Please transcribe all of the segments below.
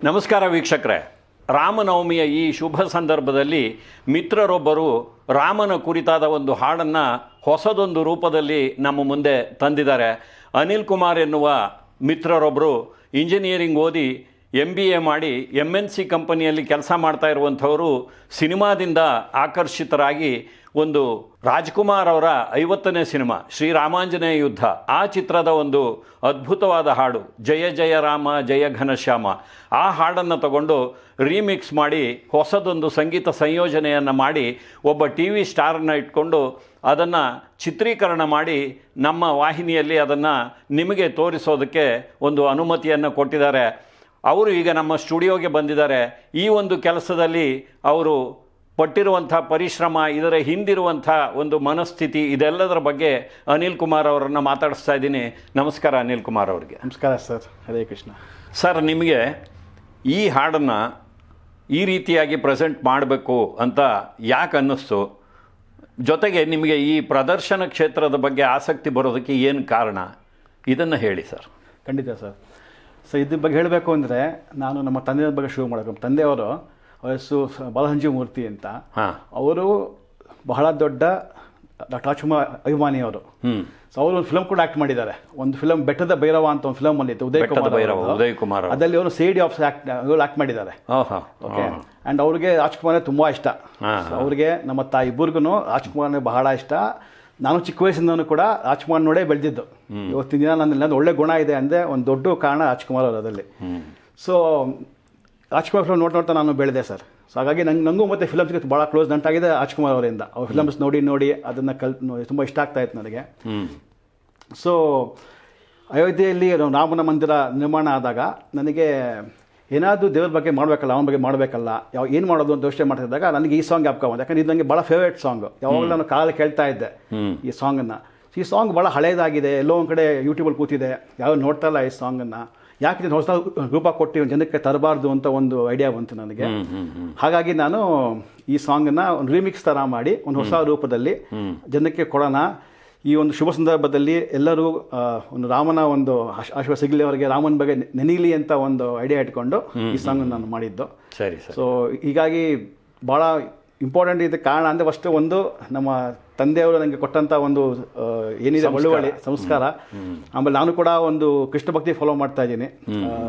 ನಮಸ್ಕಾರ ವೀಕ್ಷಕರೇ. ರಾಮನವಮಿಯ ಈ ಶುಭ ಸಂದರ್ಭದಲ್ಲಿ ಮಿತ್ರರೊಬ್ಬರು ರಾಮನ ಕುರಿತಾದ ಒಂದು ಹಾಡನ್ನು ಹೊಸದೊಂದು ರೂಪದಲ್ಲಿ ನಮ್ಮ ಮುಂದೆ ತಂದಿದ್ದಾರೆ. ಅನಿಲ್ ಕುಮಾರ್ ಎನ್ನುವ ಮಿತ್ರರೊಬ್ಬರು ಇಂಜಿನಿಯರಿಂಗ್ ಓದಿ ಎಂ ಬಿ ಎ ಮಾಡಿ ಎಂ ಎನ್ ಸಿ ಕಂಪನಿಯಲ್ಲಿ ಕೆಲಸ ಮಾಡ್ತಾ ಇರುವಂಥವರು ಸಿನಿಮಾದಿಂದ ಆಕರ್ಷಿತರಾಗಿ ಒಂದು ರಾಜ್ಕುಮಾರ್ ಅವರ ಐವತ್ತನೇ ಸಿನಿಮಾ ಶ್ರೀರಾಮಾಂಜನೇಯ ಯುದ್ಧ. ಆ ಚಿತ್ರದ ಒಂದು ಅದ್ಭುತವಾದ ಹಾಡು, ಜಯ ಜಯ ರಾಮ, ಜಯ ಘನಶ್ಯಾಮ ಆ ಹಾಡನ್ನು ತಗೊಂಡು ರೀಮಿಕ್ಸ್ ಮಾಡಿ ಹೊಸದೊಂದು ಸಂಗೀತ ಸಂಯೋಜನೆಯನ್ನು ಮಾಡಿ ಒಬ್ಬ ಟಿ ವಿ ಸ್ಟಾರನ್ನು ಇಟ್ಕೊಂಡು ಅದನ್ನು ಚಿತ್ರೀಕರಣ ಮಾಡಿ ನಮ್ಮ ವಾಹಿನಿಯಲ್ಲಿ ಅದನ್ನು ನಿಮಗೆ ತೋರಿಸೋದಕ್ಕೆ ಒಂದು ಅನುಮತಿಯನ್ನು ಕೊಟ್ಟಿದ್ದಾರೆ. ಅವರು ಈಗ ನಮ್ಮ ಸ್ಟುಡಿಯೋಗೆ ಬಂದಿದ್ದಾರೆ. ಈ ಒಂದು ಕೆಲಸದಲ್ಲಿ ಅವರು ಪಟ್ಟಿರುವಂಥ ಪರಿಶ್ರಮ ಇದರ ಹಿಂದಿರುವಂಥ ಒಂದು ಮನಸ್ಥಿತಿ ಇದೆಲ್ಲದರ ಬಗ್ಗೆ ಅನಿಲ್ ಕುಮಾರ್ ಅವರನ್ನು ಮಾತಾಡಿಸ್ತಾ ಇದ್ದೀನಿ. ನಮಸ್ಕಾರ ಅನಿಲ್ ಕುಮಾರ್ ಅವರಿಗೆ. ನಮಸ್ಕಾರ ಸರ್. ಹರೇ ಕೃಷ್ಣ. ಸರ್ ನಿಮಗೆ ಈ ಹಾಡನ್ನು ಈ ರೀತಿಯಾಗಿ ಪ್ರೆಸೆಂಟ್ ಮಾಡಬೇಕು ಅಂತ ಯಾಕೆ ಅನ್ನಿಸ್ತು? ಜೊತೆಗೆ ನಿಮಗೆ ಈ ಪ್ರದರ್ಶನ ಕ್ಷೇತ್ರದ ಬಗ್ಗೆ ಆಸಕ್ತಿ ಬರೋದಕ್ಕೆ ಏನು ಕಾರಣ? ಇದನ್ನು ಹೇಳಿ ಸರ್. ಖಂಡಿತ ಸರ್. ಸೊ ಇದ್ರ ಬಗ್ಗೆ ಹೇಳಬೇಕು ಅಂದರೆ ನಾನು ನಮ್ಮ ತಂದೆಯ ಬಗ್ಗೆ ಶುರು ಮಾಡಬೇಕು. ತಂದೆಯವರು ಹೆಸರು ಬಾಲಹಂಜಿ ಮೂರ್ತಿ ಅಂತ. ಅವರು ಬಹಳ ದೊಡ್ಡ ಡಾಕ್ಟರ್ ರಾಜ್ಕುಮಾರ್ ಅಭಿಮಾನಿ ಅವರು ಸೊ ಅವರು ಒಂದು ಫಿಲಮ್ ಕೂಡ ಆಕ್ಟ್ ಮಾಡಿದ್ದಾರೆ. ಒಂದು ಫಿಲಮ್ ಬೆಟ್ಟದ ಭೈರವ ಅಂತ ಒಂದು ಫಿಲಮ್ ಬಂದಿತ್ತು ಉದಯ್ ಕುಮಾರ್. ಉದಯ್ ಕುಮಾರ್ ಅವರು. ಅದರಲ್ಲಿ ಅವರು ಸೇಡಿ ಆಫ್ ಆಕ್ಟ್ ಆಕ್ಟ್ ಮಾಡಿದ್ದಾರೆ. ಓಕೆ ಆ್ಯಂಡ್ ಅವ್ರಿಗೆ ರಾಜ್ಕುಮಾರ್ ತುಂಬಾ ಇಷ್ಟ. ಅವ್ರಿಗೆ ನಮ್ಮ ತಾಯಿ ಇಬ್ಬರಿಗೂ ರಾಜ್ಕುಮಾರ್ ಬಹಳ ಇಷ್ಟ. ನಾನು ಚಿಕ್ಕ ವಯಸ್ಸಿಂದನೂ ಕೂಡ ರಾಜ್ಕುಮಾರ್ ನೋಡೇ ಬೆಳೆದಿದ್ದು. ಇವತ್ತಿನ ದಿನ ನನ್ನ ಒಳ್ಳೆ ಗುಣ ಇದೆ ಅಂದರೆ ಒಂದು ದೊಡ್ಡ ಕಾರಣ ರಾಜ್ಕುಮಾರ್ ಅವರು ಅದರಲ್ಲಿ ಸೊ ರಾಜ್ಕುಮಾರ್ ಫಿಲಮ್ ನೋಡ್ತಾ ನೋಡ್ತಾ ನಾನು ಬೆಳೆದೆ ಸರ್. ಸೊ ಹಾಗಾಗಿ ನಂಗೆ ನನಗೂ ಮತ್ತೆ ಫಿಲಮ್ಸ್ಗೆ ಭಾಳ ಕ್ಲೋಸ್ ನಂಟಾಗಿದೆ ರಾಜ್ಕುಮಾರ್ ಅವರಿಂದ. ಅವ್ರ ಫಿಲಮ್ಸ್ ನೋಡಿ ನೋಡಿ ಅದನ್ನು ಕಲ್ ತುಂಬ ಇಷ್ಟ ಆಗ್ತಾ ಇತ್ತು ನನಗೆ. ಸೊ ಅಯೋಧ್ಯೆಯಲ್ಲಿ ರಾಮನ ಮಂದಿರ ನಿರ್ಮಾಣ ಆದಾಗ ನನಗೆ ಏನಾದರೂ ದೇವ್ರ ಬಗ್ಗೆ ಮಾಡಬೇಕಲ್ಲ ಅವನ ಬಗ್ಗೆ ಮಾಡಬೇಕಲ್ಲ ಯಾವ ಏನು ಮಾಡೋದು ಅಂತ ಯೋಚನೆ ಮಾಡ್ತಿದ್ದಾಗ ನನಗೆ ಈ ಸಾಂಗ್ ಯಾಕೆ ಯಾಕಂದ್ರೆ ಇದು ನನಗೆ ಭಾಳ ಫೇವ್ರೇಟ್ ಸಾಂಗ್ ಯಾವಾಗಲೂ ನಾನು ಕಾಲಲ್ಲಿ ಕೇಳ್ತಾ ಇದ್ದೆ ಈ ಸಾಂಗನ್ನು ಈ ಸಾಂಗ್ ಭಾಳ ಹಳೇದಾಗಿದೆ ಎಲ್ಲೋ ಒಂದು ಕಡೆ ಯೂಟ್ಯೂಬಲ್ಲಿ ಕೂತಿದೆ. ಯಾವ ನೋಡ್ತಾ ಇಲ್ಲ ಈ ಸಾಂಗನ್ನು ಯಾಕೆ ನೀನು ಹೊಸ ರೂಪ ಕೊಟ್ಟು ಜನಕ್ಕೆ ತರಬಾರ್ದು ಅಂತ ಒಂದು ಐಡಿಯಾ ಬಂತು ನನಗೆ. ಹಾಗಾಗಿ ನಾನು ಈ ಸಾಂಗನ್ನ ಒಂದು ರೀಮಿಕ್ಸ್ ಥರ ಮಾಡಿ ಒಂದು ಹೊಸ ರೂಪದಲ್ಲಿ ಜನಕ್ಕೆ ಕೊಡೋಣ. ಈ ಒಂದು ಶುಭ ಸಂದರ್ಭದಲ್ಲಿ ಎಲ್ಲರೂ ಒಂದು ರಾಮನ ಒಂದು ಆಶ್- ಆಶೀರ್ವಾದ ಸಿಗಲಿ ಅವರಿಗೆ ರಾಮನ ಬಗ್ಗೆ ನೆನೀಲಿ ಅಂತ ಒಂದು ಐಡಿಯಾ ಇಟ್ಕೊಂಡು ಈ ಸಾಂಗ್ ನಾನು ಮಾಡಿದ್ದು. ಸರಿ ಸರ್. ಸೊ ಹೀಗಾಗಿ ಭಾಳ ಇಂಪಾರ್ಟೆಂಟ್ ಇದಕ್ಕೆ ಕಾರಣ ಅಂದರೆ ಫಸ್ಟ್ ಒಂದು ನಮ್ಮ ತಂದೆಯವರು ನನಗೆ ಕೊಟ್ಟಂಥ ಒಂದು ಏನಿದೆ ಒಳ್ಳುವಳಿ ಸಂಸ್ಕಾರ. ಆಮೇಲೆ ನಾನು ಕೂಡ ಒಂದು ಕೃಷ್ಣ ಭಕ್ತಿ ಫಾಲೋ ಮಾಡ್ತಾ ಇದ್ದೀನಿ.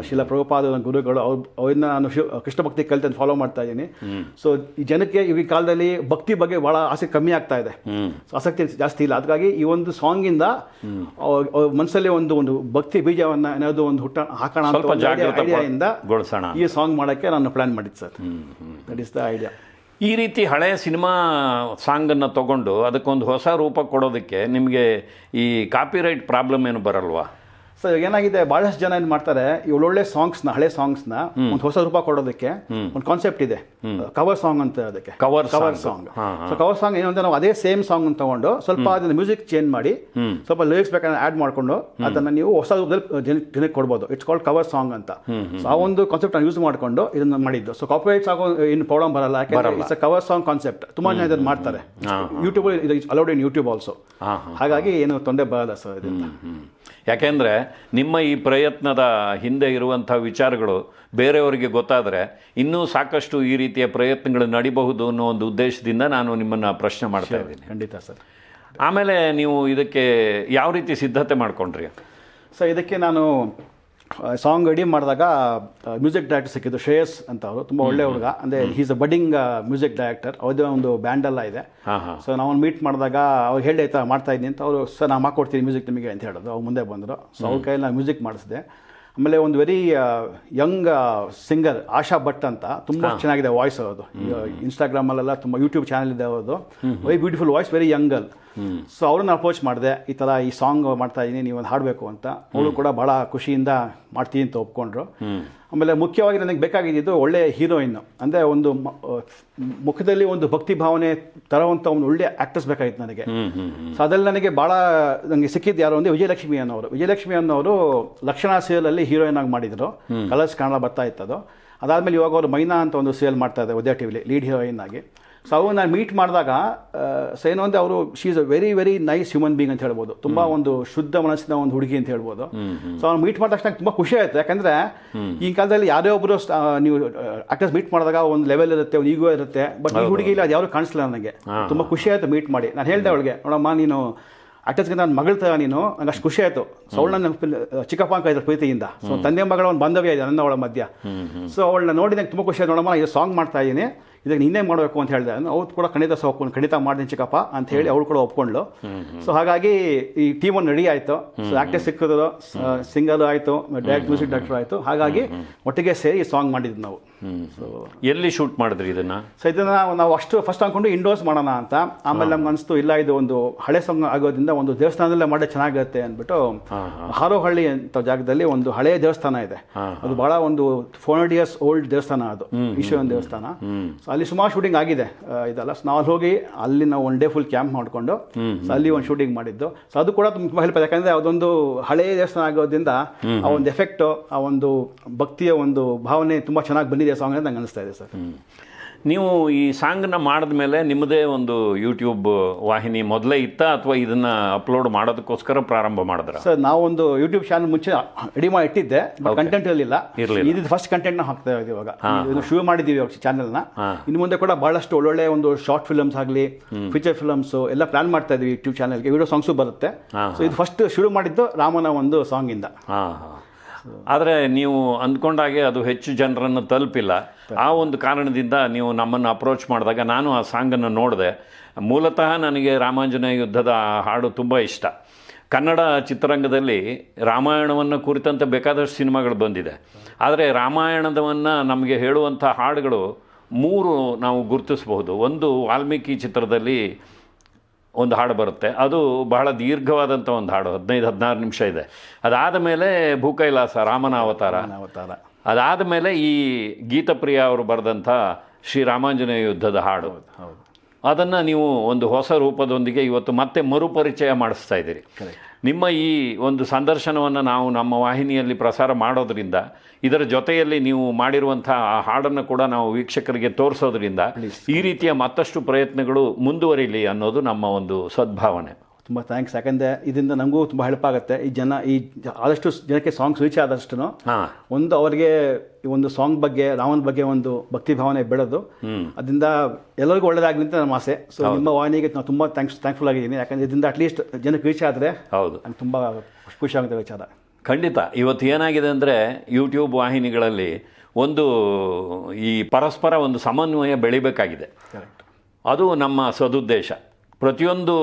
ಶಿಲ ಪ್ರಭುಪಾದ ಗುರುಗಳು ಅವ್ರು ಅವರಿಂದ ನಾನು ಕೃಷ್ಣ ಭಕ್ತಿ ಕಲಿತು ಫಾಲೋ ಮಾಡ್ತಾ ಇದ್ದೀನಿ. ಸೊ ಈ ಜನಕ್ಕೆ ಈ ಕಾಲದಲ್ಲಿ ಭಕ್ತಿ ಬಗ್ಗೆ ಭಾಳ ಆಸೆ ಕಮ್ಮಿ ಆಗ್ತಾ ಇದೆ. ಆಸಕ್ತಿ ಜಾಸ್ತಿ ಇಲ್ಲ. ಅದಕ್ಕಾಗಿ ಈ ಒಂದು ಸಾಂಗಿಂದ ಮನಸ್ಸಲ್ಲಿ ಒಂದು ಒಂದು ಭಕ್ತಿ ಬೀಜವನ್ನ ಏನಾದ್ರು ಒಂದು ಹುಟ್ಟ ಹಾಕೋಣ ಅಂತ ಗೊಳಿಸೋಣ ಈ ಸಾಂಗ್ ಮಾಡೋಕ್ಕೆ ನಾನು ಪ್ಲಾನ್ ಮಾಡಿದ್ದು sir. That is the idea ಈ ರೀತಿ ಹಳೆಯ ಸಿನಿಮಾ ಸಾಂಗನ್ನು ತಗೊಂಡು ಅದಕ್ಕೊಂದು ಹೊಸ ರೂಪ ಕೊಡೋದಕ್ಕೆ ನಿಮಗೆ ಈ ಕಾಪಿರೈಟ್ ಪ್ರಾಬ್ಲಮ್ ಏನು ಬರಲ್ವಾ? ಸೊ ಏನಾಗಿದೆ? ಬಹಳಷ್ಟು ಜನ ಏನು ಮಾಡ್ತಾರೆ? ಇವಳೊಳ್ಳೆ ಸಾಂಗ್ಸ್ ಸಾಂಗ್ಸ್ನ ಹಳೆ ಸಾಂಗ್ಸ್ನ ಒಂದು ಹೊಸ ರೂಪ ಕೊಡೋದಕ್ಕೆ ಒಂದು ಕಾನ್ಸೆಪ್ಟ್ ಇದೆ. ಕವರ್ ಸಾಂಗ್ ಅಂತ ಅದಕ್ಕೆ. Cover cover song so cover song ಏನು ಅಂದ್ರೆ ನಾವು ಅದೇ ಸೇಮ್ ಸಾಂಗ್ ಅಂತ ತಗೊಂಡು ಸ್ವಲ್ಪ ಅದನ್ನ ಮ್ಯೂಸಿಕ್ ಚೇಂಜ್ ಮಾಡಿ ಸ್ವಲ್ಪ ಲಿರಿಕ್ಸ್ ಬೇಕಾದ್ರೆ ಆಡ್ ಮಾಡ್ಕೊಂಡು ಅದನ್ನ ನೀವು ಹೊಸ ರೂಪದಲ್ಲಿ ಜನಕ್ಕೆ ಕೊಡ್ಬೋದು. ಇಟ್ಸ್ ಕಾಲ್ಡ್ ಕವರ್ ಸಾಂಗ್ ಅಂತ. ಸೊ ಆ ಒಂದು ಕಾನ್ಸೆಪ್ಟ್ ಯೂಸ್ ಮಾಡ್ಕೊಂಡು ಇದನ್ನ ಮಾಡಿದ್ದು. ಸೊ ಕಾಪಿರೈಟ್ಸ್ ಆಗೋ ಏನು ಪ್ರಾಬ್ಲಮ್ ಬರಲ್ಲ. ಯಾಕಂದ್ರೆ ಇಟ್ಸ್ ಕವರ್ ಸಾಂಗ್ ಕಾನ್ಸೆಪ್ಟ್ ತುಂಬಾ ಜನ ಇದನ್ನ ಮಾಡ್ತಾರೆ. YouTube allowed in YouTube also ಹಾಗಾಗಿ ಏನು ತೊಂದರೆ ಬರಲ್ಲ ಸರ್ ಇದರಿಂದ. ಯಾಕೆಂದರೆ ನಿಮ್ಮ ಈ ಪ್ರಯತ್ನದ ಹಿಂದೆ ಇರುವಂಥ ವಿಚಾರಗಳು ಬೇರೆಯವರಿಗೆ ಗೊತ್ತಾದರೆ ಇನ್ನೂ ಸಾಕಷ್ಟು ಈ ರೀತಿಯ ಪ್ರಯತ್ನಗಳು ನಡಿಬಹುದು ಅನ್ನೋ ಒಂದು ಉದ್ದೇಶದಿಂದ ನಾನು ನಿಮ್ಮನ್ನು ಪ್ರಶ್ನೆ ಮಾಡ್ತಾ ಇದ್ದೀನಿ. ಖಂಡಿತ ಸರ್. ಆಮೇಲೆ ನೀವು ಇದಕ್ಕೆ ಯಾವ ರೀತಿ ಸಿದ್ಧತೆ ಮಾಡ್ಕೊಂಡ್ರಿ? ಸೊ ಇದಕ್ಕೆ ನಾನು ಸಾಂಗ್ ರೆಡಿ ಮಾಡಿದಾಗ ಮ್ಯೂಸಿಕ್ ಡೈರೆಕ್ಟರ್ ಸಿಕ್ಕಿದ್ದು ಶ್ರೇಯಸ್ ಅಂತ ಅವರು. ತುಂಬ ಒಳ್ಳೆ ಹುಡುಗ. ಅಂದರೆ is a budding music director ಅವ್ರದ್ದೇ ಒಂದು ಬ್ಯಾಂಡ್ ಎಲ್ಲ ಇದೆ. ಸೊ ನಾವು ಮೀಟ್ ಮಾಡಿದಾಗ ಅವ್ರು ಹೇಳಿ ಆಯ್ತಾ ಮಾಡ್ತಾ ಇದ್ದೀನಿ. ಅಂತ ಅವರು ಸರ್ ನಾನು ಮಾಡ್ಕೊಡ್ತೀನಿ ಮ್ಯೂಸಿಕ್ ನಿಮಗೆ ಅಂತ ಹೇಳೋದು ಅವ್ರು ಮುಂದೆ ಬಂದರು. ಸೊ ಅವ್ರ ಕೈಯಲ್ಲಿ ನಾನು ಮ್ಯೂಸಿಕ್ ಮಾಡಿಸಿದೆ. ಆಮೇಲೆ ಒಂದು very young singer Asha Bhat ಅಂತ ತುಂಬ ಚೆನ್ನಾಗಿದೆ ವಾಯ್ಸ್ ಅವ್ರದ್ದು. ಇನ್ಸ್ಟಾಗ್ರಾಮಲ್ಲೆಲ್ಲ ತುಂಬ ಯೂಟ್ಯೂಬ್ ಚಾನಲ್ ಇದೆ ಅವ್ರದ್ದು. Very beautiful voice very younger so ಅವ್ರನ್ನ ಅಪ್ರೋಚ್ ಮಾಡಿದೆ ಈ ಥರ ಈ ಸಾಂಗ್ ಮಾಡ್ತಾ ಇದ್ದೀನಿ ನೀವು ಒಂದು ಹಾಡಬೇಕು ಅಂತ. ಅವರು ಕೂಡ ಭಾಳ ಖುಷಿಯಿಂದ ಮಾಡ್ತೀನಿ ಅಂತ ಒಪ್ಕೊಂಡ್ರು. ಆಮೇಲೆ ಮುಖ್ಯವಾಗಿ ನನಗೆ ಬೇಕಾಗಿದ್ದು ಒಳ್ಳೆ ಹೀರೋಯಿನ್. ಅಂದರೆ ಒಂದು ಮುಖದಲ್ಲಿ ಒಂದು ಭಕ್ತಿ ಭಾವನೆ ತರುವಂಥ ಒಂದು ಒಳ್ಳೆ ಆಕ್ಟರ್ಸ್ ಬೇಕಾಗಿತ್ತು ನನಗೆ. ಸೊ ಅದ್ರಲ್ಲಿ ನನಗೆ ಭಾಳ ನನಗೆ ಸಿಕ್ಕಿದ್ದು ಯಾರು ಅಂದರೆ ವಿಜಯಲಕ್ಷ್ಮಿ ಅನ್ನೋರು. ವಿಜಯಲಕ್ಷ್ಮಿ ಅನ್ನೋರು ಲಕ್ಷಣ ಸೀರಿಯಲಲ್ಲಿ ಹೀರೋಯಿನ್ ಆಗಿ ಮಾಡಿದ್ರು. ಕಲರ್ಸ್ ಕನ್ನಡ ಬರ್ತಾ ಇತ್ತದು. ಅದಾದಮೇಲೆ ಇವಾಗ ಅವರು ಮೈನಾ ಅಂತ ಒಂದು ಸೀರಿಯಲ್ ಮಾಡ್ತಾ ಇದ್ದಾರೆ ಉದಯ ಟಿವಿಲಿ ಲೀಡ್ ಹೀರೋಯಿನ್ ಆಗಿ. ಸೊ ಅವ್ರು ನಾನು ಮೀಟ್ ಮಾಡಿದಾಗ ಸೈನು ಏನು ಅಂದರೆ ಅವರು she is a very very nice human being ಅಂತ ಹೇಳ್ಬೋದು. ತುಂಬ ಒಂದು ಶುದ್ಧ ಮನಸ್ಸಿನ ಒಂದು ಹುಡುಗಿ ಅಂತ ಹೇಳ್ಬೋದು. ಸೊ ಅವ್ನು ಮೀಟ್ ಮಾಡಿದ ತಕ್ಷಣ ತುಂಬ ಖುಷಿ ಆಯ್ತು. ಯಾಕಂದರೆ ಈ ಕಾಲದಲ್ಲಿ ಯಾರೇ ಒಬ್ಬರು ನೀವು ಆಕ್ಟರ್ಸ್ ಮೀಟ್ ಮಾಡಿದಾಗ ಒಂದು ಲೆವೆಲ್ ಇರುತ್ತೆ ಒಂದು ಈಗೋ ಇರುತ್ತೆ. ಬಟ್ ಈ ಹುಡುಗಿ ಇಲ್ಲ ಅದು ಯಾರು ಕಾಣಿಸ್ಲಿಲ್ಲ ನನಗೆ. ತುಂಬ ಖುಷಿ ಆಯಿತು ಮೀಟ್ ಮಾಡಿ. ನಾನು ಹೇಳ್ದೆ ಅವಳಿಗೆ ನೋಡಮ್ಮ ನೀನು ಆಕ್ಟರ್ಸ್ಗೆ ನಾನು ಮಗಳ ನೀನು. ನನಗೆ ಅಷ್ಟು ಖುಷಿ ಆಯಿತು. ಸೊ ಅವಳು ನನ್ನ ಚಿಕ್ಕಪ್ಪ ಅಂತ ಇದ್ರು ಪ್ರೀತಿಯಿಂದ. ಸೊ ತಂದೆ ಮಗಳ ಒಂದು ಬಾಂಧವ್ಯ ಇದೆ ನನ್ನ ಅವಳ ಮಧ್ಯ. ಸೊ ಅವಳನ್ನ ನೋಡಿ ನಂಗೆ ತುಂಬ ಖುಷಿ ಆಯ್ತು. ನೋಡಮ್ಮ ಇದು ಸಾಂಗ್ ಮಾಡ್ತಾ ಇದ್ದೀನಿ. ಇದಕ್ಕೆ ನೀನೇ ಮಾಡಬೇಕು ಅಂತ ಹೇಳಿದೆ. ಅವ್ರು ಕೂಡ ಖಂಡಿತ ಸಹ ಒಪ್ಕೊಂಡು ಖಂಡಿತ ಮಾಡ್ತೀನಿ ಚಿಕ್ಕಪ್ಪ ಅಂತ ಹೇಳಿ ಅವ್ರು ಕೂಡ ಒಪ್ಕೊಂಡ್ಲು ಸೊ ಹಾಗಾಗಿ ಈ ಟೀಮ್ ಒಂದು ರೆಡಿ ಆಯ್ತು. ಸೊ ಆಕ್ಟರ್ ಸಿಕ್ಕಿದ್ರು. ಸಿಂಗರ್ ಆಯ್ತು. ಡೈರೆಕ್ಟ್ ಮ್ಯೂಸಿಕ್ ಡೈರೆಕ್ಟರ್ ಆಯ್ತು. ಹಾಗಾಗಿ ಒಟ್ಟಿಗೆ ಸೇರಿ ಸಾಂಗ್ ಮಾಡಿದ್ವಿ ನಾವು. ಎಲ್ಲಿ ಶೂಟ್ ಮಾಡಿದ್ರಿ ಇದನ್ನ? ಸೊ ಇದನ್ನ ನಾವು ಅಷ್ಟು ಫಸ್ಟ್ ಅನ್ಕೊಂಡು ಇಂಡೋರ್ಸ್ ಮಾಡೋಣ ಅಂತ. ಆಮೇಲೆ ನಮ್ಗೆ ಅನಿಸ್ತು ಇಲ್ಲ ಇದು ಒಂದು ಹಳೆ ಸಾಂಗ್ ಆಗೋದ್ರಿಂದ ಒಂದು ದೇವಸ್ಥಾನದಲ್ಲೇ ಮಾಡಿದ್ರೆ ಚೆನ್ನಾಗಿರುತ್ತೆ ಅಂದ್ಬಿಟ್ಟು ಹಾರೋಹಳ್ಳಿ ಅಂತ ಜಾಗದಲ್ಲಿ ಒಂದು ಹಳೆಯ ದೇವಸ್ಥಾನ ಇದೆ. ಅದು ಬಹಳ ಒಂದು ಫೋರ್ ಹಂಡ್ರೆಡ್ ಇಯರ್ಸ್ ಓಲ್ಡ್ ದೇವಸ್ಥಾನ ಅದು ಈಶ್ವರನ ದೇವಸ್ಥಾನ. ಸೊ ಅಲ್ಲಿ ಸುಮಾರು ಶೂಟಿಂಗ್ ಆಗಿದೆ. ಇದೆಲ್ಲ. ಸೊ ನಾವು ಅಲ್ಲಿ ಹೋಗಿ ಅಲ್ಲಿ ನಾವು ಒನ್ ಡೇ ಫುಲ್ ಕ್ಯಾಂಪ್ ಮಾಡಿಕೊಂಡು ಸೊ ಅಲ್ಲಿ ಒಂದು ಶೂಟಿಂಗ್ ಮಾಡಿದ್ದು. ಸೊ ಅದು ಕೂಡ ತುಂಬ ಹೆಲ್ಪ್ ಆಯ್ತು. ಯಾಕಂದ್ರೆ ಅದೊಂದು ಹಳೆಯ ದೇವಸ್ಥಾನ ಆಗೋದ್ರಿಂದ ಆ ಒಂದು ಎಫೆಕ್ಟ್ ಆ ಒಂದು ಭಕ್ತಿಯ ಒಂದು ಭಾವನೆ ತುಂಬಾ ಚೆನ್ನಾಗಿ ಬಂದಿದೆ ಸಾಂಗ್ ಅಂತ ನಂಗೆ ಅನಿಸ್ತಾ ಇದೆ ಸರ್ ನೀವು ಈ ಸಾಂಗ್ನ ಮಾಡಿದ್ಮೇಲೆ ನಿಮ್ಮದೇ ಒಂದು ಯೂಟ್ಯೂಬ್ ವಾಹಿನಿ ಮೊದಲೇ ಇತ್ತ ಅಥವಾ ಇದನ್ನ ಅಪ್ಲೋಡ್ ಮಾಡೋದಕ್ಕೋಸ್ಕರ ಪ್ರಾರಂಭ ಮಾಡಿದ್ರೆ? ಸರ್ ನಾವೊಂದು ಯೂಟ್ಯೂಬ್ ಚಾನಲ್ ಮುಂಚೆ ರೆಡಿ ಮಾಡಿ ಇಟ್ಟಿದ್ದೆ ಕಂಟೆಂಟ್ ಇರಲಿಲ್ಲ ಇರಲಿಲ್ಲ. ಇದು ಫಸ್ಟ್ ಕಂಟೆಂಟ್ನ ಹಾಕ್ತಾ ಇದ್ದೀವಿ ಇವಾಗ. ಇದು ಶುರು ಮಾಡಿದ್ದೀವಿ ಚಾನಲ್ನ ಹಾ. ಇನ್ನು ಮುಂದೆ ಕೂಡ ಬಹಳಷ್ಟು ಒಳ್ಳೊಳ್ಳೆ ಒಂದು ಶಾರ್ಟ್ ಫಿಲಮ್ಸ್ ಆಗಲಿ ಫೀಚರ್ ಫಿಲ್ಮ್ಸ್ ಎಲ್ಲ ಪ್ಲಾನ್ ಮಾಡ್ತಾ ಇದ್ದೀವಿ ಯೂಟ್ಯೂಬ್ ಚಾನಲ್ಗೆ ವಿಡಿಯೋ ಸಾಂಗ್ಸು ಬರುತ್ತೆ. ಸೊ ಇದು ಫಸ್ಟ್ ಶುರು ಮಾಡಿದ್ದು ರಾಮನ ಒಂದು ಸಾಂಗ್ ಇಂದ. ಹಾಂ ಹಾಂ. ಆದರೆ ನೀವು ಅಂದ್ಕೊಂಡಾಗೆ ಅದು ಹೆಚ್ಚು ಜನರನ್ನು ತಲುಪಿಲ್ಲ. ಆ ಒಂದು ಕಾರಣದಿಂದ ನೀವು ನಮ್ಮನ್ನು ಅಪ್ರೋಚ್ ಮಾಡಿದಾಗ ನಾನು ಆ ಸಾಂಗನ್ನು ನೋಡಿದೆ. ಮೂಲತಃ ನನಗೆ ರಾಮಾಂಜನೇಯ ಯುದ್ಧದ ಹಾಡು ತುಂಬ ಇಷ್ಟ. ಕನ್ನಡ ಚಿತ್ರರಂಗದಲ್ಲಿ ರಾಮಾಯಣವನ್ನು ಕುರಿತಂತೆ ಬೇಕಾದಷ್ಟು ಸಿನಿಮಾಗಳು ಬಂದಿದೆ. ಆದರೆ ರಾಮಾಯಣದವನ್ನು ನಮಗೆ ಹೇಳುವಂಥ ಹಾಡುಗಳು ಮೂರು ನಾವು ಗುರುತಿಸಬಹುದು. ಒಂದು ವಾಲ್ಮೀಕಿ ಚಿತ್ರದಲ್ಲಿ ಒಂದು ಹಾಡು ಬರುತ್ತೆ. ಅದು ಬಹಳ ದೀರ್ಘವಾದಂಥ ಒಂದು ಹಾಡು. ಹದಿನೈದು ಹದಿನಾರು ನಿಮಿಷ ಇದೆ. ಅದಾದ ಮೇಲೆ ಭೂಕೈಲಾಸ ರಾಮನ ಅವತಾರ. ಅವತಾರ. ಅದಾದ ಮೇಲೆ ಈ ಗೀತಪ್ರಿಯ ಅವರು ಬರೆದಂಥ ಶ್ರೀ ರಾಮಾಂಜನೇಯ ಯುದ್ಧದ ಹಾಡು. ಹೌದು ಅದನ್ನು ನೀವು ಒಂದು ಹೊಸ ರೂಪದೊಂದಿಗೆ ಇವತ್ತು ಮತ್ತೆ ಮರುಪರಿಚಯ ಮಾಡಿಸ್ತಾ ಇದ್ದೀರಿ. ನಿಮ್ಮ ಈ ಒಂದು ಸಂದರ್ಶನವನ್ನು ನಾವು ನಮ್ಮ ವಾಹಿನಿಯಲ್ಲಿ ಪ್ರಸಾರ ಮಾಡೋದ್ರಿಂದ ಇದರ ಜೊತೆಯಲ್ಲಿ ನೀವು ಮಾಡಿರುವಂಥ ಆ ಹಾಡನ್ನು ಕೂಡ ನಾವು ವೀಕ್ಷಕರಿಗೆ ತೋರಿಸೋದ್ರಿಂದ ಈ ರೀತಿಯ ಮತ್ತಷ್ಟು ಪ್ರಯತ್ನಗಳು ಮುಂದುವರಿಲಿ ಅನ್ನೋದು ನಮ್ಮ ಒಂದು ಸದ್ಭಾವನೆ. ತುಂಬ ಥ್ಯಾಂಕ್ಸ್ ಯಾಕಂದರೆ ಇದರಿಂದ ನನಗೂ ತುಂಬ ಹೆಲ್ಪ್ ಆಗುತ್ತೆ. ಈ ಜನ ಈ ಆದಷ್ಟು ಜನಕ್ಕೆ ಸಾಂಗ್ಸ್ ರೀಚ್ ಆದಷ್ಟು ಒಂದು ಅವರಿಗೆ ಈ ಒಂದು ಸಾಂಗ್ ಬಗ್ಗೆ ರಾಮನ ಬಗ್ಗೆ ಒಂದು ಭಕ್ತಿ ಭಾವನೆ ಬೆಳೆದು ಅದರಿಂದ ಎಲ್ಲರಿಗೂ ಒಳ್ಳೇದಾಗಲಿ ಅಂತ ನಮ್ಮ ಆಸೆ. ಸೊ ನಿಮ್ಮ ವಾಹಿನಿಗೆ ನಾವು ತುಂಬ ಥ್ಯಾಂಕ್ಸ್ ಥ್ಯಾಂಕ್ಫುಲ್ ಆಗಿದ್ದೀನಿ. ಯಾಕಂದರೆ ಇದರಿಂದ ಅಟ್ಲೀಸ್ಟ್ ಜನಕ್ಕೆ ರೀಚ್ ಆದರೆ ಹೌದು. ನಂಗೆ ತುಂಬ ಖುಷಿ ಆಗುತ್ತೆ ವಿಚಾರ. ಖಂಡಿತ. ಇವತ್ತು ಏನಾಗಿದೆ ಅಂದರೆ ಯೂಟ್ಯೂಬ್ ವಾಹಿನಿಗಳಲ್ಲಿ ಒಂದು ಈ ಪರಸ್ಪರ ಒಂದು ಸಮನ್ವಯ ಬೆಳಿಬೇಕಾಗಿದೆ. ಕರೆಕ್ಟ್ ಅದು ನಮ್ಮ ಸದುದ್ದೇಶ. ಪ್ರತಿಯೊಂದು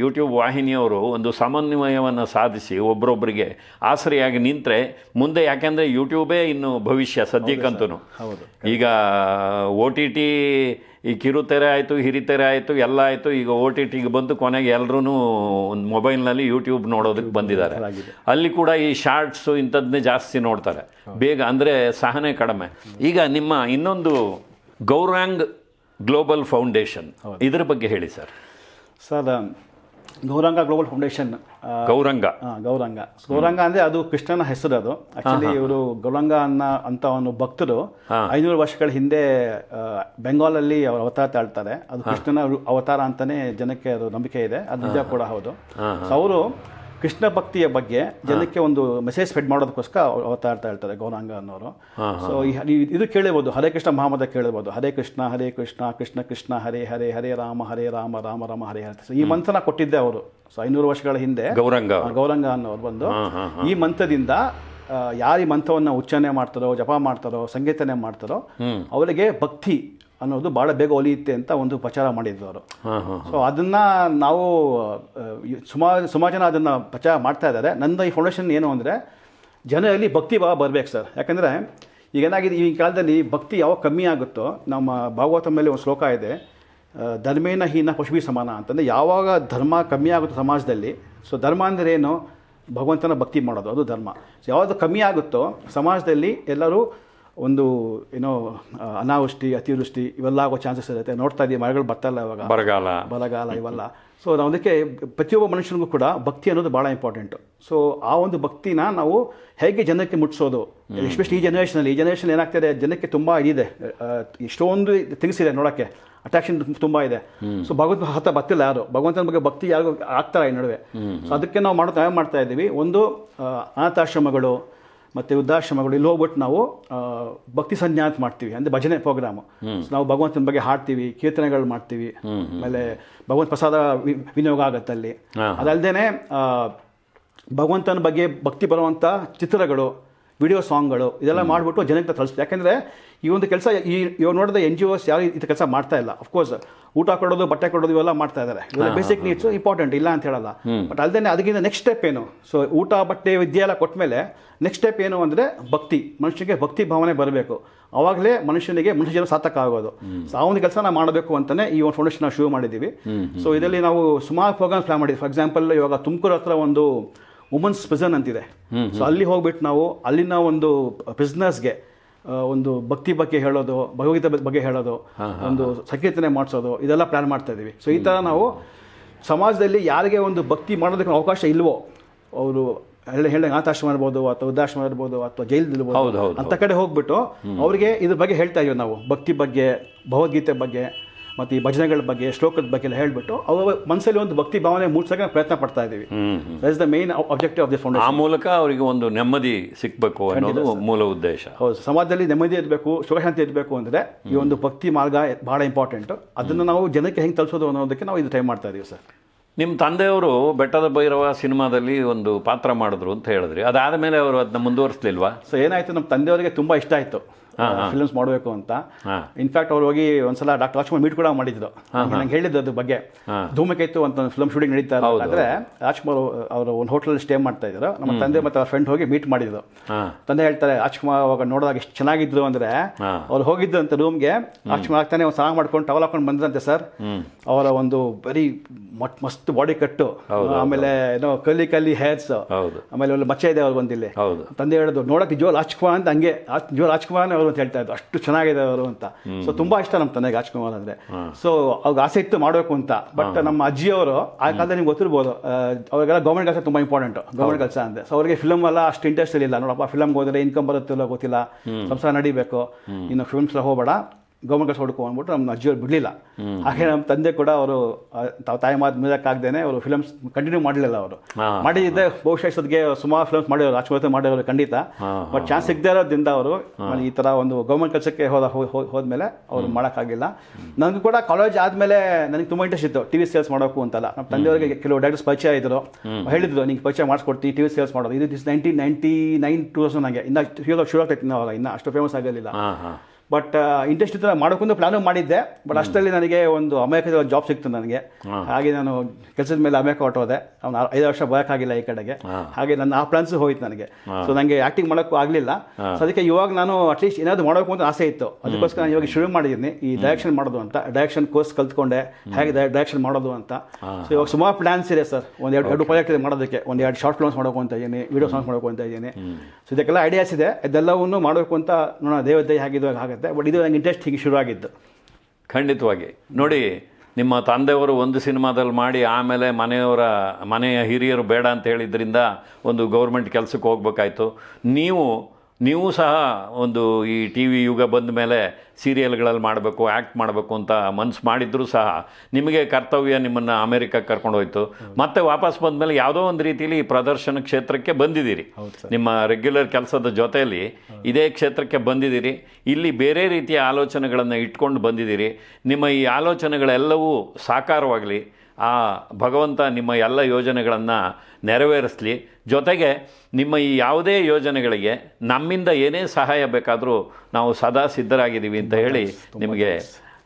ಯೂಟ್ಯೂಬ್ ವಾಹಿನಿಯವರು ಒಂದು ಸಮನ್ವಯವನ್ನು ಸಾಧಿಸಿ ಒಬ್ಬರೊಬ್ಬರಿಗೆ ಆಸರೆಯಾಗಿ ನಿಂತರೆ ಮುಂದೆ ಯಾಕೆಂದರೆ ಯೂಟ್ಯೂಬೇ ಇನ್ನು ಭವಿಷ್ಯ ಸದ್ಯಕ್ಕಂತೂ ಹೌದು ಈಗ ಒ ಟಿ ಟಿ ಈ ಕಿರುತೆರೆ ಆಯಿತು ಹಿರಿತೆರೆ ಆಯಿತು ಎಲ್ಲ ಆಯಿತು ಈಗ ಒ ಟಿ ಟಿಗೆ ಬಂದು ಕೊನೆಗೆ ಎಲ್ಲರೂ ಒಂದು ಮೊಬೈಲ್ನಲ್ಲಿ ಯೂಟ್ಯೂಬ್ ನೋಡೋದಕ್ಕೆ ಬಂದಿದ್ದಾರೆ. ಅಲ್ಲಿ ಕೂಡ ಈ ಶಾರ್ಟ್ಸು ಇಂಥದ್ದನ್ನೇ ಜಾಸ್ತಿ ನೋಡ್ತಾರೆ. ಬೇಗ ಅಂದರೆ ಸಹನೆ ಕಡಿಮೆ. ಈಗ ನಿಮ್ಮ ಇನ್ನೊಂದು ಗೌರಾಂಗ್ ಗ್ಲೋಬಲ್ ಫೌಂಡೇಶನ್ ಇದರ ಬಗ್ಗೆ ಹೇಳಿ sir. Sir Gauranga global foundation Gauranga. Gauranga. Gauranga ಅಂದ್ರೆ ಅದು ಕೃಷ್ಣನ ಹೆಸರು ಅದು. ಆಕ್ಚುಲಿ ಇವರು ಗೌರಂಗ ಅನ್ನ ಅಂತ ಒಂದು ಭಕ್ತರು ಐನೂರು ವರ್ಷಗಳ ಹಿಂದೆ ಬೆಂಗಾಲ್ ಬೆಂಗಾಲಲ್ಲಿ ಅವರು ಅವತಾರ ತಾಳ್ತಾರೆ. ಅದು ಕೃಷ್ಣನ ಅವತಾರ ಅಂತಾನೆ ಜನಕ್ಕೆ ಅದು ನಂಬಿಕೆ ಇದೆ. ಅದು ನಿಜ ಕೂಡ ಹೌದು. ಅವರು ಕೃಷ್ಣ ಭಕ್ತಿಯ ಬಗ್ಗೆ ಜನಕ್ಕೆ ಒಂದು ಮೆಸೇಜ್ ಸ್ಪ್ರೆಡ್ ಮಾಡೋದಕ್ಕೋಸ್ಕರ ಅವತಾ ಇರ್ತಾ ಇರ್ತಾರೆ ಗೌರಾಂಗ ಅನ್ನೋರು. ಸೊ ಇದು ಕೇಳಬಹುದು ಹರೇ ಕೃಷ್ಣ ಮಹಾಮದ ಕೇಳಬಹುದು ಹರೇ ಕೃಷ್ಣ ಹರೇ ಕೃಷ್ಣ ಕೃಷ್ಣ ಕೃಷ್ಣ ಹರೇ ಹರೇ ಹರೇ ರಾಮ ಹರೇ ರಾಮ ರಾಮ ರಾಮ ಹರೇ ಹರೇ. ಸೊ ಈ ಮಂತ್ರನ ಕೊಟ್ಟಿದ್ದೆ ಅವರು. ಸೊ ಐನೂರು ವರ್ಷಗಳ ಹಿಂದೆ ಗೌರಂಗ ಗೌರಂಗ ಅನ್ನೋರು ಬಂದು ಈ ಮಂತ್ರದಿಂದ ಯಾರು ಈ ಮಂತ್ರವನ್ನು ಉಚ್ಚಾರಣೆ ಮಾಡ್ತಾರೋ ಜಪ ಮಾಡ್ತಾರೋ ಸಂಗೀತನೆ ಮಾಡ್ತಾರೋ ಅವರಿಗೆ ಭಕ್ತಿ ಅನ್ನೋದು ಭಾಳ ಬೇಗ ಒಲಿಯುತ್ತೆ ಅಂತ ಒಂದು ಪ್ರಚಾರ ಮಾಡಿದ್ರು ಅವರು ಸೊ ಅದನ್ನ ನಾವು ಸುಮಾರು ಸುಮಾರು ಜನ ಅದನ್ನ ಪ್ರಚಾರ ಮಾಡ್ತಾ ಇದ್ದಾರೆ. ನನ್ನ ಈ ಫೌಂಡೇಶನ್ ಏನು ಅಂದರೆ ಜನರಲ್ಲಿ ಭಕ್ತಿ ಭಾವ ಬರ್ಬೇಕು ಸರ್. ಯಾಕಂದರೆ ಈಗ ಏನಾಗಿದೆ ಈ ಕಾಲದಲ್ಲಿ ಭಕ್ತಿ ಯಾವಾಗ ಕಮ್ಮಿ ಆಗುತ್ತೋ ನಮ್ಮ ಭಾಗವತ ಮೇಲೆ ಒಂದು ಶ್ಲೋಕ ಇದೆ ಧರ್ಮೇನ ಹೀನ ಪಶುಭಿ ಸಮಾನ ಅಂತಂದರೆ ಯಾವಾಗ ಧರ್ಮ ಕಮ್ಮಿ ಆಗುತ್ತೋ ಸಮಾಜದಲ್ಲಿ ಸೊ ಧರ್ಮ ಅಂದರೆ ಏನು? ಭಗವಂತನ ಭಕ್ತಿ ಮಾಡೋದು ಅದು ಧರ್ಮ. ಸೊ ಯಾವುದು ಕಮ್ಮಿ ಆಗುತ್ತೋ ಸಮಾಜದಲ್ಲಿ ಎಲ್ಲರೂ ಒಂದು ಏನೋ ಅನಾವೃಷ್ಟಿ ಅತಿವೃಷ್ಟಿ ಇವೆಲ್ಲ ಆಗೋ ಚಾನ್ಸಸ್ ಇರುತ್ತೆ. ನೋಡ್ತಾ ಇದೀವಿ ಮರಗಳು ಬರ್ತಲ್ಲ ಇಲ್ಲ ಇವಾಗ. ಬರಗಾಲ. ಬರಗಾಲ ಇವೆಲ್ಲ. ಸೊ ನಾವು ಅದಕ್ಕೆ ಪ್ರತಿಯೊಬ್ಬ ಮನುಷ್ಯನಿಗೂ ಕೂಡ ಭಕ್ತಿ ಅನ್ನೋದು ಭಾಳ ಇಂಪಾರ್ಟೆಂಟು ಸೊ ಆ ಒಂದು ಭಕ್ತಿನ ನಾವು ಹೇಗೆ ಜನಕ್ಕೆ ಮುಟ್ಟಿಸೋದು ಎಸ್ಪೆಷಲಿ ಈ ಜನ್ರೇಷನಲ್ಲಿ ಈ ಜನ್ರೇಷನ್ ಏನಾಗ್ತಿದೆ? ಜನಕ್ಕೆ ತುಂಬ ಇದಿದೆ. ಎಷ್ಟೊಂದು ತಿಂಗ್ಸಿದೆ ನೋಡೋಕ್ಕೆ. ಅಟ್ರಾಕ್ಷನ್ ತುಂಬ ಇದೆ. ಸೊ ಭಗವಂತ ಹತ್ತ ಬರ್ತಿಲ್ಲ ಯಾರು? ಭಗವಂತನ ಬಗ್ಗೆ ಭಕ್ತಿ ಯಾರು ಆಗ್ತಾರೆ ಈ ನಡುವೆ. ಸೊ ಅದಕ್ಕೆ ನಾವು ಮಾಡೋದು ನಾವೇ ಮಾಡ್ತಾ ಇದ್ದೀವಿ? ಒಂದು ಅನಾಥಾಶ್ರಮಗಳು ಮತ್ತು ವೃದ್ಧಾಶ್ರಮಗಳು ಇಲ್ಲಿ ಹೋಗ್ಬಿಟ್ಟು ನಾವು ಭಕ್ತಿ ಸಂಜ್ಞಾ ಅಂತ ಮಾಡ್ತೀವಿ ಅಂದರೆ ಭಜನೆ ಪ್ರೋಗ್ರಾಮು. ನಾವು ಭಗವಂತನ ಬಗ್ಗೆ ಹಾಡ್ತೀವಿ ಕೀರ್ತನೆಗಳು ಮಾಡ್ತೀವಿ. ಆಮೇಲೆ ಭಗವಂತ ಪ್ರಸಾದ ವಿನಿಯೋಗ ಆಗುತ್ತೆ ಅಲ್ಲಿ. ಅದಲ್ಲದೆ ಭಗವಂತನ ಬಗ್ಗೆ ಭಕ್ತಿ ಬರುವಂಥ ಚಿತ್ರಗಳು ವಿಡಿಯೋ ಸಾಂಗ್ಗಳು ಇದೆಲ್ಲ ಮಾಡಿಬಿಟ್ಟು ಜನಕ್ಕೆ ತಲುಪಿಸ್ತೀವಿ ಯಾಕೆಂದರೆ ಈ ಒಂದು ಕೆಲಸ ಈ ಇವಾಗ ನೋಡಿದ ಎನ್ ಜಿ ಓಸ್ ಯಾರು ಈ ಕೆಲಸ ಮಾಡ್ತಾ ಇಲ್ಲ. ಅಫ್ಕೋರ್ಸ್ ಊಟ ಕೊಡೋದು ಬಟ್ಟೆ ಕೊಡೋದು ಇವೆಲ್ಲ ಮಾಡ್ತಾ ಇದ್ದಾರೆ. ಇವೆಲ್ಲ ಬೇಸಿಕ್ ನೀಡ್ಸು ಇಂಪಾರ್ಟೆಂಟ್ ಇಲ್ಲ ಅಂತ ಹೇಳಲ್ಲ. ಬಟ್ ಅಲ್ಲದೆ ಅದಕ್ಕಿಂತ ನೆಕ್ಸ್ಟ್ ಸ್ಟೆಪ್ ಏನು? ಸೊ ಊಟ ಬಟ್ಟೆ ವಿದ್ಯೆ ಎಲ್ಲ ಕೊಟ್ಟ ಮೇಲೆ ನೆಕ್ಸ್ಟ್ ಸ್ಟೆಪ್ ಏನು ಅಂದರೆ ಭಕ್ತಿ. ಮನುಷ್ಯನಿಗೆ ಭಕ್ತಿ ಭಾವನೆ ಬರಬೇಕು. ಆವಾಗಲೇ ಮನುಷ್ಯನಿಗೆ ಮನುಷ್ಯ ಜನ ಸಾರ್ಥಕ ಆಗೋದು. ಸೊ ಆ ಒಂದು ಕೆಲಸ ನಾವು ಮಾಡಬೇಕು ಅಂತಲೇ ಈ ಒಂದು ಫೌಂಡೇಶನ್ ನಾವು ಶುರು ಮಾಡಿದ್ದೀವಿ. ಸೊ ಇದರಲ್ಲಿ ನಾವು ಸುಮಾರು ಪ್ರೋಗ್ರಾಮ್ಸ್ ಪ್ಲಾನ್ ಮಾಡಿದ್ವಿ ಫಾರ್ ಎಕ್ಸಾಂಪಲ್ ಇವಾಗ ತುಮಕೂರು ಹತ್ರ ಒಂದು ವುಮನ್ಸ್ ಪ್ರಿಸನ್ ಅಂತಿದೆ. ಸೊ ಅಲ್ಲಿ ಹೋಗ್ಬಿಟ್ಟು ನಾವು ಅಲ್ಲಿನ ಒಂದು ಪ್ರಿಸ್ನರ್ಸ್ಗೆ ಒಂದು ಭಕ್ತಿ ಬಗ್ಗೆ ಹೇಳೋದು ಭಗವದ್ಗೀತೆ ಬಗ್ಗೆ ಹೇಳೋದು ಒಂದು ಸಂಕೀರ್ತನೆ ಮಾಡಿಸೋದು ಇದೆಲ್ಲ ಪ್ಲಾನ್ ಮಾಡ್ತಾ ಇದ್ದೀವಿ ಸೊ ಈ ಥರ ನಾವು ಸಮಾಜದಲ್ಲಿ ಯಾರಿಗೆ ಒಂದು ಭಕ್ತಿ ಮಾಡೋದಕ್ಕೆ ಅವಕಾಶ ಇಲ್ವೋ ಅವರು ಹೇಳಿ ಹೇಳಿ ಅನಾಥಾಶ್ರಮ ಇರ್ಬೋದು ಅಥವಾ ವೃದ್ಧಾಶ್ರಮ ಇರ್ಬೋದು ಅಥವಾ ಜೈಲ್ ಇರ್ಬೋದು ಅಂತ ಕಡೆ ಹೋಗ್ಬಿಟ್ಟು ಅವರಿಗೆ ಇದ್ರ ಬಗ್ಗೆ ಹೇಳ್ತಾ ಇದೀವಿ ನಾವು. ಭಕ್ತಿ ಬಗ್ಗೆ ಭಗವದ್ಗೀತೆ ಬಗ್ಗೆ ಮತ್ತು ಈ ಭಜನೆಗಳ ಬಗ್ಗೆ ಶ್ಲೋಕದ ಬಗ್ಗೆ ಎಲ್ಲ ಹೇಳ್ಬಿಟ್ಟು ಅವ ಮನಸ್ಸಲ್ಲಿ ಒಂದು ಭಕ್ತಿ ಭಾವನೆ ಮೂಡಿಸೋಕೆ ಪ್ರಯತ್ನ ಪಡ್ತಾ ಇದ್ದೀವಿ. ಹ್ಮ್ that is the main objective of the foundation ಆ ಮೂಲಕ ಅವರಿಗೆ ಒಂದು ನೆಮ್ಮದಿ ಸಿಗಬೇಕು ಅನ್ನೋದು ಮೂಲ ಉದ್ದೇಶ. ಹೌದು ಸಮಾಜದಲ್ಲಿ ನೆಮ್ಮದಿ ಇರಬೇಕು ಸುಖಶಾಂತಿ ಇರಬೇಕು ಅಂದರೆ ಈ ಒಂದು ಭಕ್ತಿ ಮಾರ್ಗ ಭಾಳ ಇಂಪಾರ್ಟೆಂಟ್ ಅದನ್ನು ನಾವು ಜನಕ್ಕೆ ಹೆಂಗೆ ತಲುಪಿಸೋದು ಅನ್ನೋದಕ್ಕೆ ನಾವು ಇದು ಟ್ರೈ ಮಾಡ್ತಾ ಇದೀವಿ ಸರ್. ನಿಮ್ಮ ತಂದೆಯವರು ಬೆಟ್ಟದ ಭೈರವ ಸಿನಿಮಾದಲ್ಲಿ ಒಂದು ಪಾತ್ರ ಮಾಡಿದ್ರು ಅಂತ ಹೇಳಿದ್ರಿ. ಅದಾದ ಮೇಲೆ ಅವರು ಅದನ್ನ ಮುಂದುವರಿಸಲಿಲ್ವಾ? ಸೊ ಏನಾಯ್ತು ನಮ್ಮ ತಂದೆಯವರಿಗೆ ತುಂಬ ಇಷ್ಟ ಆಯಿತು. ಫಿಲ್ಮ್ಸ್ ಮಾಡಬೇಕು ಅಂತ. ಇನ್ಫ್ಯಾಕ್ಟ್ ಅವ್ರು ಹೋಗಿ ಒಂದ್ಸಲ ಡಾಕ್ಟರ್ ರಾಜ್ಕುಮಾರ್ ಮೀಟ್ ಕೂಡ ಮಾಡಿದ್ರು. ನಂಗೆ ಹೇಳಿದ್ದು ಅದ್ರ ಬಗ್ಗೆ. ಧೂಮಕೇತು ಅಂತ ಒಂದು ಫಿಲ್ಮ್ ಶೂಟಿಂಗ್ ನಡೀತಾ ಅಂದ್ರೆ ರಾಜ್ಕುಮಾರ್ ಅವರು ಒಂದು ಹೋಟೆಲ್ ಸ್ಟೇ ಮಾಡ್ತಾ ಇದ್ರು. ನಮ್ಮ ತಂದೆ ಮತ್ತೆ ಅವ್ರ ಫ್ರೆಂಡ್ ಹೋಗಿ ಮೀಟ್ ಮಾಡಿದ್ರು. ತಂದೆ ಹೇಳ್ತಾರೆ ರಾಜ್ಕುಮಾರ್ ಅವಾಗ ನೋಡಿದಾಗ ಎಷ್ಟು ಚೆನ್ನಾಗಿದ್ರು ಅಂದ್ರೆ. ಅವ್ರು ಹೋಗಿದ್ದು ಅಂತ ರೂಮ್ಗೆ ರಾಜ್ಕುಮಾರ್ ಆಗ್ತಾನೆ ಒಂದು ಸಾಂಗ್ ಮಾಡ್ಕೊಂಡು ಟವಲ್ ಹಾಕೊಂಡು ಬಂದ್ರಂತೆ ಸರ್ ಅವರ ಒಂದು ಬರೀ ಮಟ್ ಮಸ್ತ್ ಬಾಡಿ ಕಟ್ಟು ಆಮೇಲೆ ಏನೋ ಕಲ್ಲಿ ಕಲ್ಲಿ ಹೇರ್ಸ್ ಆಮೇಲೆ ಮಚ್ಚ ಇದೆ ಅವ್ರು ಬಂದಿಲ್ಲಿ. ತಂದೆ ಹೇಳೋದು ನೋಡಕ್ಕೆ ಜೋ ರಾಜ್ಕುಮಾರ್ ಅಂತ ಹಂಗೆ ಜೋ ರಾಜ್ಕುಮಾರ್ ಅವರು ಅಂತ ಹೇಳ್ತಾ ಇದ್ರು. ಅಷ್ಟು ಚೆನ್ನಾಗಿದೆ ಅವರು ಅಂತ. ಸೊ ತುಂಬಾ ಇಷ್ಟ ನಮ್ಮ ತಂದೆ ರಾಜ್ಕುಮಾರ್ ಅಂದ್ರೆ. ಸೊ ಅವ್ರಿಗೆ ಆಸೆ ಇತ್ತು ಮಾಡಬೇಕು ಅಂತ. ಬಟ್ ನಮ್ಮ ಅಜ್ಜಿಯವರು ಆ ಕಾಲದಲ್ಲಿ ನಿಮ್ಗೆ ಗೊತ್ತಿರ್ಬೋದು ಅವ್ರಿಗೆಲ್ಲ ಗೌರ್ಮೆಂಟ್ ಕೆಲಸ ತುಂಬಾ ಇಂಪಾರ್ಟೆಂಟ್ ಗೌರ್ಮೆಂಟ್ ಕೆಲಸ ಅಂತ ಸೊ ಅವರಿಗೆ ಫಿಲಮ್ ಎಲ್ಲ ಅಷ್ಟು ಇಂಟ್ರೆಸ್ಟ್ ಇಲ್ಲ. ನೋಡಪ್ಪ ಫಿಲಮ್ಗೆ ಹೋದ್ರೆ ಇನ್ಕಮ್ ಬರುತ್ತಿಲ್ಲ ಗೊತ್ತಿಲ್ಲ. ಸಂಸಾರ ನಡಿಬೇಕು. ಇನ್ನು ಫಿಲ್ಮ್ಸ್ ಹೋಗಬೇಡ. ಗೌರ್ಮೆಂಟ್ ಕೆಲಸ ಹುಡುಕು ಅಂದ್ಬಿಟ್ಟು ನಮ್ಮ ಅಜ್ಜಿಯವ್ರು ಬಿಡಲಿಲ್ಲ. ಹಾಗೆ ನಮ್ಮ ತಂದೆ ಕೂಡ ಅವರು ತಾವು ತಾಯಿ ಮಾತು ಮೀರಕ್ಕಾಗ್ದೇನೆ ಅವರು ಫಿಲಮ್ಸ್ ಕಂಟಿನ್ಯೂ ಮಾಡಲಿಲ್ಲ ಅವರು. ಮಾಡಿದ್ದೆ ಬಹುಶಃ ಇಷ್ಟೊತ್ತಿಗೆ ಸುಮಾರು ಫಿಲಮ್ಸ್ ಮಾಡಿರೋರು ರಾಜ್ಕುಮಾರ್ ಮಾಡಿರೋರು ಖಂಡಿತ. ಬಟ್ ಚಾನ್ಸ್ ಸಿಗದೇ ಇರೋದ್ರಿಂದ ಅವರು ಈ ಥರ ಒಂದು ಗೌರ್ಮೆಂಟ್ ಕೆಲಸಕ್ಕೆ ಹೋದ ಹೋದ್ಮೇಲೆ ಅವ್ರು ಮಾಡೋಕ್ಕಾಗಿಲ್ಲ. ನನಗೂ ಕೂಡ ಕಾಲೇಜ್ ಆದಮೇಲೆ ನನಗೆ ತುಂಬ ಇಂಟ್ರೆಸ್ಟ್ ಇತ್ತು ಟಿ ವಿ ಸೇಲ್ಸ್ ಮಾಡೋಕು ಅಂತಲ್ಲ. ನಮ್ಮ ತಂದೆಯವರಿಗೆ ಕೆಲವು ಡೈರೆಕ್ಟರ್ಸ್ ಪರಿಚಯ ಇದ್ರು. ಹೇಳಿದ್ರು ನಿಂಗೆ ಪರಿಚಯ ಮಾಡಿಸ್ಕೊಡ್ತೀನಿ ಟಿ ವಿ ಸೇಲ್ಸ್ ಮಾಡೋದು. ಇದು this nineteen ninety nine two thousand ಹಾಗೆ. ಇನ್ನು ಶುರು ಆಗ್ತೈತಿ ಅವಾಗ. ಇನ್ನು ಅಷ್ಟು ಫೇಮಸ್ ಹಾಂ. ಬಟ್ ಇಂಟ್ರೆಸ್ಟ್ ಇತ್ತು ಮಾಡೋಕ್ಕೂ ಪ್ಲಾನು ಮಾಡಿದ್ದೆ. ಬಟ್ ಅಷ್ಟರಲ್ಲಿ ನನಗೆ ಒಂದು ಅಮೇರಿಕದ ಒಂದು ಜಾಬ್ ಸಿಕ್ತು ನನಗೆ. ಹಾಗೆ ನಾನು ಕೆಲಸದ ಮೇಲೆ ಅಮೆರಿಕ ಹೋದೆ ಅವ್ನು ಐದು ವರ್ಷ ಆಗಿಲ್ಲ ಈ ಕಡೆಗೆ. ಹಾಗೆ ನನ್ನ ಆ ಪ್ಲಾನ್ಸ್ ಹೋಯ್ತು ನನಗೆ. ಸೊ ನನಗೆ ಆ್ಯಕ್ಟಿಂಗ್ ಮಾಡೋಕ್ಕೂ ಆಗಲಿಲ್ಲ. ಸೊ ಅದಕ್ಕೆ ಇವಾಗ ನಾನು ಅಟ್ಲೀಸ್ಟ್ ಏನಾದರೂ ಮಾಡಬೇಕು ಅಂತ ಆಸೆ ಇತ್ತು. ಅದಕ್ಕೋಸ್ಕರ ನಾನು ಇವಾಗ ಶುರು ಮಾಡಿದ್ದೀನಿ. ಈ ಡೈರೆಕ್ಷನ್ ಮಾಡೋದು ಅಂತ. ಡೈರೆಕ್ಷನ್ ಕೋರ್ಸ್ ಕಲ್ತ್ಕೊಂಡೆ. ಹೇಗೆ ಡೈರೆಕ್ಷನ್ ಮಾಡೋದು ಅಂತ. ಸೊ ಇವಾಗ ಸುಮಾರು ಪ್ಲಾನ್ಸ್ ಇದೆ ಸರ್. ಒಂದು ಎರಡು ಎರಡು ಪ್ರಾಜೆಕ್ಟ್ ಇದೆ ಮಾಡೋದಕ್ಕೆ. ಒಂದು ಎರಡು ಶಾರ್ಟ್ ಫಿಲ್ಮ್ಸ್ ಮಾಡೋಕು ಅಂತ ಇದ್ದೀನಿ. ವಿಡಿಯೋ ಸಾಂಗ್ಸ್ ಮಾಡೋಕು ಅಂತ ಇದ್ದೀನಿ. ಸೊ ಇದಕ್ಕೆಲ್ಲ ಐಡಿಯಾಸ್ ಇದೆ. ಇದೆಲ್ಲವನ್ನು ಮಾಡಬೇಕು ಅಂತ ನೋಡೋಣ. ದೇವತೆ ಹೇಗಿದ್ದು ಆಗುತ್ತೆ ಬಟ್ ಇದು ನಂಗೆ ಇಂಟ್ರೆಸ್ಟ್ ಹೀಗೆ ಶುರು ಆಗಿದ್ದು. ಖಂಡಿತವಾಗಿ. ನೋಡಿ, ನಿಮ್ಮ ತಂದೆಯವರು ಒಂದು ಸಿನಿಮಾದಲ್ಲಿ ಮಾಡಿ ಆಮೇಲೆ ಮನೆಯವರ, ಮನೆಯ ಹಿರಿಯರು ಬೇಡ ಅಂತ ಹೇಳಿದ್ರಿಂದ ಒಂದು ಗೌರ್ಮೆಂಟ್ ಕೆಲಸಕ್ಕೆ ಹೋಗ್ಬೇಕಾಯ್ತು. ನೀವು ನೀವು ಸಹ ಒಂದು ಈ ಟಿ ವಿ ಯುಗ ಬಂದ ಮೇಲೆ ಸೀರಿಯಲ್ಗಳಲ್ಲಿ ಮಾಡಬೇಕು ಆ್ಯಕ್ಟ್ ಮಾಡಬೇಕು ಅಂತ ಮನ್ಸು ಮಾಡಿದ್ರೂ ಸಹ ನಿಮಗೆ ಕರ್ತವ್ಯ ನಿಮ್ಮನ್ನು ಅಮೆರಿಕಕ್ಕೆ ಕರ್ಕೊಂಡು ಹೋಯ್ತು. ಮತ್ತೆ ವಾಪಸ್ ಬಂದಮೇಲೆ ಯಾವುದೋ ಒಂದು ರೀತಿಯಲ್ಲಿ ಈ ಪ್ರದರ್ಶನ ಕ್ಷೇತ್ರಕ್ಕೆ ಬಂದಿದ್ದೀರಿ. ನಿಮ್ಮ ರೆಗ್ಯುಲರ್ ಕೆಲಸದ ಜೊತೆಯಲ್ಲಿ ಇದೇ ಕ್ಷೇತ್ರಕ್ಕೆ ಬಂದಿದ್ದೀರಿ. ಇಲ್ಲಿ ಬೇರೆ ರೀತಿಯ ಆಲೋಚನೆಗಳನ್ನು ಇಟ್ಕೊಂಡು ಬಂದಿದ್ದೀರಿ. ನಿಮ್ಮ ಈ ಆಲೋಚನೆಗಳೆಲ್ಲವೂ ಸಾಕಾರವಾಗಲಿ. ಆ ಭಗವಂತ ನಿಮ್ಮ ಎಲ್ಲ ಯೋಜನೆಗಳನ್ನು ನೆರವೇರಿಸಲಿ. ಜೊತೆಗೆ ನಿಮ್ಮ ಈ ಯಾವುದೇ ಯೋಜನೆಗಳಿಗೆ ನಮ್ಮಿಂದ ಏನೇ ಸಹಾಯ ಬೇಕಾದರೂ ನಾವು ಸದಾ ಸಿದ್ಧರಾಗಿದ್ದೀವಿ ಅಂತ ಹೇಳಿ ನಿಮಗೆ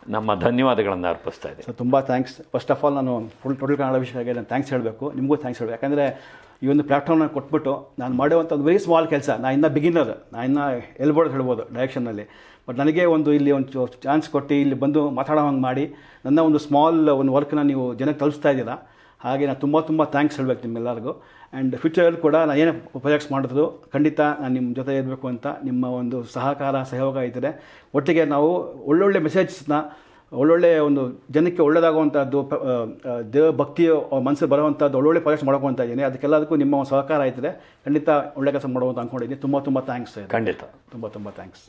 ನಮ್ಮ ಧನ್ಯವಾದಗಳನ್ನು ಅರ್ಪಿಸ್ತಾ ಇದ್ದೀವಿ ಸೊ ತುಂಬ ಥ್ಯಾಂಕ್ಸ್ ಫಸ್ಟ್ ಆಫ್ ಆಲ್ ನಾನು ಫುಲ್ ಟೋಟಲ್ ಕನ್ನಡ ವಿಷಯಕ್ಕೆ ನಾನು ಥ್ಯಾಂಕ್ಸ್ ಹೇಳಬೇಕು. ನಿಮಗೂ ಥ್ಯಾಂಕ್ಸ್ ಹೇಳಬೇಕು. ಯಾಕಂದರೆ ಈ ಒಂದು ಪ್ಲ್ಯಾಟ್ಫಾರ್ಮ್ನ ಕೊಟ್ಬಿಟ್ಟು ನಾನು ಮಾಡುವಂಥ ಒಂದು ವೆರಿ ಸ್ಮಾಲ್ ಕೆಲಸ ನಾನು ಇನ್ನೂ ಬಿಗಿನರ್ ನಾನು ಇನ್ನೂ ಎಲ್ಬೋರ್ಡ್ ಹೇಳ್ಬೋದು ಡೈರೆಕ್ಷನಲ್ಲಿ ಬಟ್ ನನಗೆ ಒಂದು ಇಲ್ಲಿ ಒಂದು ಚಾನ್ಸ್ ಕೊಟ್ಟು ಇಲ್ಲಿ ಬಂದು ಮಾತಾಡೋ ಹಂಗೆ ಮಾಡಿ, ನನ್ನ ಒಂದು ಸ್ಮಾಲ್ ಒಂದು ವರ್ಕ್ನ ನೀವು ಜನಕ್ಕೆ ತಲುಪಿಸ್ತಾ ಇದ್ದೀರಾ? ಹಾಗೆ ನಾನು ತುಂಬ ತುಂಬ ಥ್ಯಾಂಕ್ಸ್ ಹೇಳ್ಬೇಕು ನಿಮ್ಮೆಲ್ಲರಿಗೂ. ಆ್ಯಂಡ್ ಫ್ಯೂಚರಲ್ಲಿ ಕೂಡ ನಾನು ಏನು ಪ್ರಾಜೆಕ್ಟ್ಸ್ ಮಾಡಿದ್ರು, ಖಂಡಿತ ನಾನು ನಿಮ್ಮ ಜೊತೆ ಇರಬೇಕು ಅಂತ ನಿಮ್ಮ ಒಂದು ಸಹಕಾರ, ಸಹಯೋಗ ಇದ್ದರೆ ಒಟ್ಟಿಗೆ ನಾವು ಒಳ್ಳೊಳ್ಳೆ ಮೆಸೇಜ್ಸ್ನ ಒಳ್ಳೊಳ್ಳೆ ಒಂದು ಜನಕ್ಕೆ ಒಳ್ಳೆಯದಾಗುವಂಥದ್ದು ಪ- ಆ, ಆ, ದೇವ ಭಕ್ತಿಯ ಮನಸ್ಸು ಬರುವಂಥದ್ದು ಒಳ್ಳೊಳ್ಳೆ ಪ್ರಾಜೆಕ್ಟ್ ಮಾಡ್ಕೊತಾ ಇದ್ದೀನಿ ಅದಕ್ಕೆಲ್ಲದಕ್ಕೂ ನಿಮ್ಮ ಒಂದು ಸಹಕಾರ ಆಯ್ತದೆ. ಖಂಡಿತ ಒಳ್ಳೆ ಕೆಲಸ ಮಾಡುವಂತ ಅಂದ್ಕೊಂಡಿದ್ದೀನಿ ತುಂಬ ತುಂಬ ಥ್ಯಾಂಕ್ಸ್ ಖಂಡಿತ. ತುಂಬ ತುಂಬ ಥ್ಯಾಂಕ್ಸ್